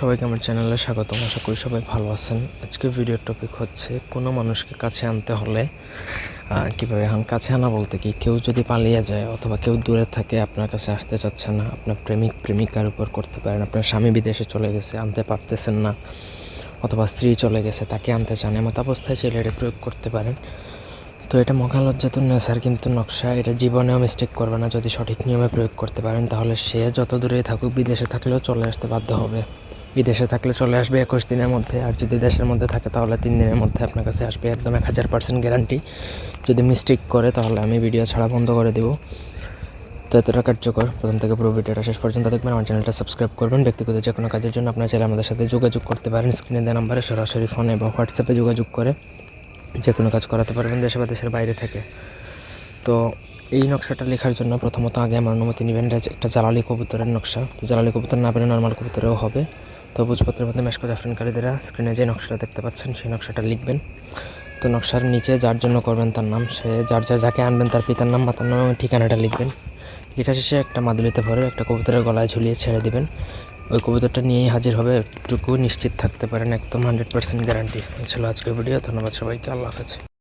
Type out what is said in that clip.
সবাইকে আমার চ্যানেলে স্বাগতম। আশা করি সবাই ভালো আছেন। আজকে ভিডিওর টপিক হচ্ছে, কোনো মানুষকে কাছে আনতে হলে কীভাবে? এখন কাছে আনা বলতে কি, কেউ যদি পালিয়ে যায় অথবা কেউ দূরে থাকে, আপনার কাছে আসতে চাচ্ছে না, আপনার প্রেমিক, প্রেমিকার উপর করতে পারেন, আপনার স্বামী বিদেশে চলে গেছে, আনতে পারতেছেন না, অথবা স্ত্রী চলে গেছে, তাকে আনতে চান এমত অবস্থায় ছেলেটা প্রয়োগ করতে পারেন। তো এটা মহালজ্জাতুন নেসার কিন্তু নকশা, এটা জীবনেও মিস্টেক করবে না, যদি সঠিক নিয়মে প্রয়োগ করতে পারেন, তাহলে সে যত দূরেই থাকুক, বিদেশে থাকলেও চলে আসতে বাধ্য হবে। বিদেশে থাকলে চলে আসবে একুশ দিনের মধ্যে, আর যদি দেশের মধ্যে থাকে তাহলে তিন দিনের মধ্যে আপনার কাছে আসবে একদম এক হাজার পার্সেন্ট গ্যারান্টি যদি মিস্টেক করে, তাহলে আমি ভিডিও ছাড়া বন্ধ করে দেবো। তো এতটা কার্যকর। প্রথম থেকে পুরো ভিডিওটা শেষ পর্যন্ত দেখবেন। আমার চ্যানেলটা সাবস্ক্রাইব করবেন। ব্যক্তিগত যে কোনো কাজের জন্য আপনার চাইলে আমাদের সাথে যোগাযোগ করতে পারেন। স্ক্রিনে দেওয়া নাম্বারে সরাসরি ফোনে বা হোয়াটসঅ্যাপে যোগাযোগ করে যে কোনো কাজ করাতে পারবেন দেশে বা দেশের বাইরে থেকে। তো এই নকশাটা লেখার জন্য প্রথমত আগে আমার অনুমতি নেবেন। এটা একটা জালালি কবুতরের নকশা। তো জালালি কবুতর না পেলে নর্মাল কবুতরেও হবে। তো মধ্যে মেশকো জাফরানকারীদেরা স্ক্রিনে যে নকশাটা দেখতে পাচ্ছেন, সেই নকশাটা লিখবেন। তো নকশার নিচে যার জন্য করবেন তার নাম, সে যার যা যাকে আনবেন তার পিতার নাম মাতার নাম ঠিকানাটা লিখবেন। লেখা শেষে একটা মাদুলিতে ভরে একটা কবুতরের গলায় ঝুলিয়ে ছেড়ে দিবেন। ওই কবুতরটা নিয়েই হাজির হবে, একটুকু নিশ্চিত থাকতে পারেন, একদম হান্ড্রেড পার্সেন্ট গ্যারান্টি ছিল আজকের ভিডিও ধন্যবাদ সবাইকে, আল্লাহ হাফেজ।